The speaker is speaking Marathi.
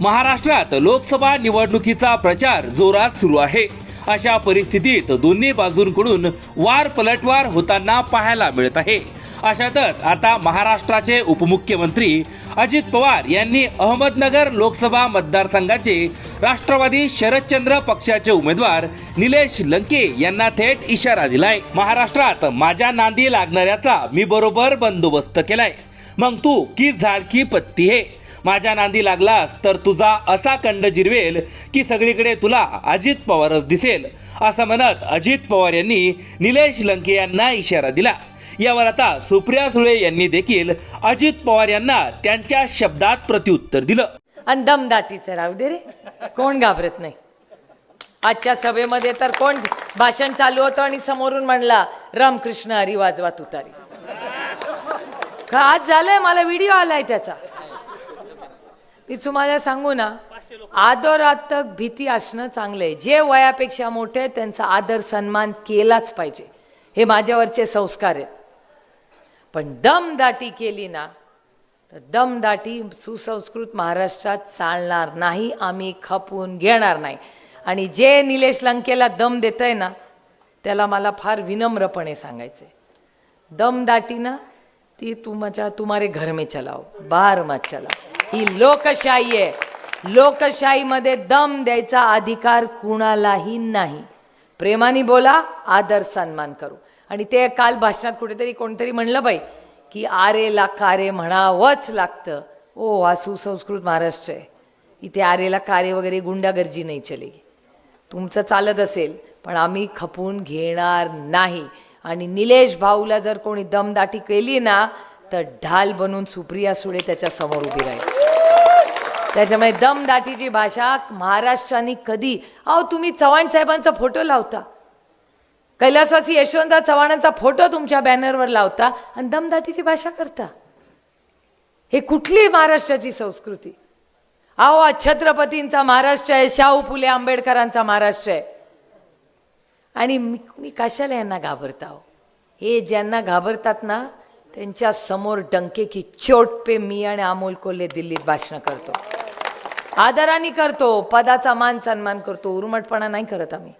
महाराष्ट्रात लोकसभा निवडणुकीचा प्रचार जोरात सुरू आहे. अशा परिस्थितीत दोन्ही बाजूंकडून वार पलटवार होताना पाहायला मिळत आहे. अशातच आता महाराष्ट्राचे उपमुख्यमंत्री अजित पवार यांनी अहमदनगर लोकसभा मतदारसंघाचे राष्ट्रवादी शरदचंद्र पक्षाचे उमेदवार निलेश लंके यांना थेट इशारा दिलाय. महाराष्ट्रात माझ्या नांदी लागणाऱ्याचा मी बरोबर बंदोबस्त केलाय. मग तू की झाडकी पत्ती हे? माझ्या नांदी लागलास तर तुझा असा कंड जिरवेल की सगळीकडे तुला अजित पवारच दिसेल. असं म्हणत अजित पवार यांनी निलेश लंके यांना इशारा दिला. यावर आता सुप्रिया सुळे यांनी देखील अजित पवार यांना त्यांच्या शब्दात प्रत्युत्तर दिलं. आणि दमदाटीचं राहू दे रे. कोण घाबरत नाही. आजच्या सभेमध्ये तर कोण भाषण चालू होतं आणि समोरून म्हणला रामकृष्ण हरी वाजवा तुतारी. का आज झालंय? मला व्हिडिओ आलाय त्याचा. मी तुम्हाला सांगू ना आदरात्मक भीती असणं चांगलं आहे जे वयापेक्षा मोठे त्यांचा आदर सन्मान केलाच पाहिजे. हे माझ्यावरचे संस्कार आहेत. पण दमदाटी केली ना तर दमदाटी सुसंस्कृत महाराष्ट्रात चालणार नाही आम्ही खपून घेणार नाही. आणि जे निलेश लंकेला दम देत आहे ना त्याला मला फार विनम्रपणे सांगायचे दमदाटी ना ती तुमच्या तुम्हारे घर में चलाओ बाहर मत चलाओ. ही लोकशाही आहे. लोकशाहीमध्ये दम द्यायचा अधिकार कुणालाही नाही. प्रेमाने बोला आदर सन्मान करू. आणि ते काल भाषणात कुठेतरी कोणतरी म्हणलं बाई की आरेला कारे म्हणावंच लागतं. ओ हा सुसंस्कृत महाराष्ट्र आहे. इथे आरेला कारे वगैरे गुंडागर्जी नाही चली. तुमचं चालत असेल पण आम्ही खपून घेणार नाही. आणि निलेश भाऊला जर कोणी दमदाटी केली ना तर ढाल बनून सुप्रिया सुळे त्याच्यासमोर उभी राहील. त्याच्यामुळे दमदाटीची भाषा महाराष्ट्राने कधी अहो तुम्ही चव्हाण साहेबांचा फोटो लावता. कैलासवासी यशवंतराव चव्हाणांचा फोटो तुमच्या बॅनरवर लावता आणि दमदाटीची भाषा करता. हे कुठली महाराष्ट्राची संस्कृती. अहो छत्रपतींचा महाराष्ट्र आहे शाहू फुले आंबेडकरांचा महाराष्ट्र आहे. आणि मी मी कशाला यांना घाबरता हो? हे ज्यांना घाबरतात ना त्यांच्यासमोर डंके की चोट पे मी आणि अमोल कोल्हे दिल्लीत भाषण करतो. आदराने करतो पदाचा मान सन्मान करतो उर्मटपणा नाही करत आम्ही.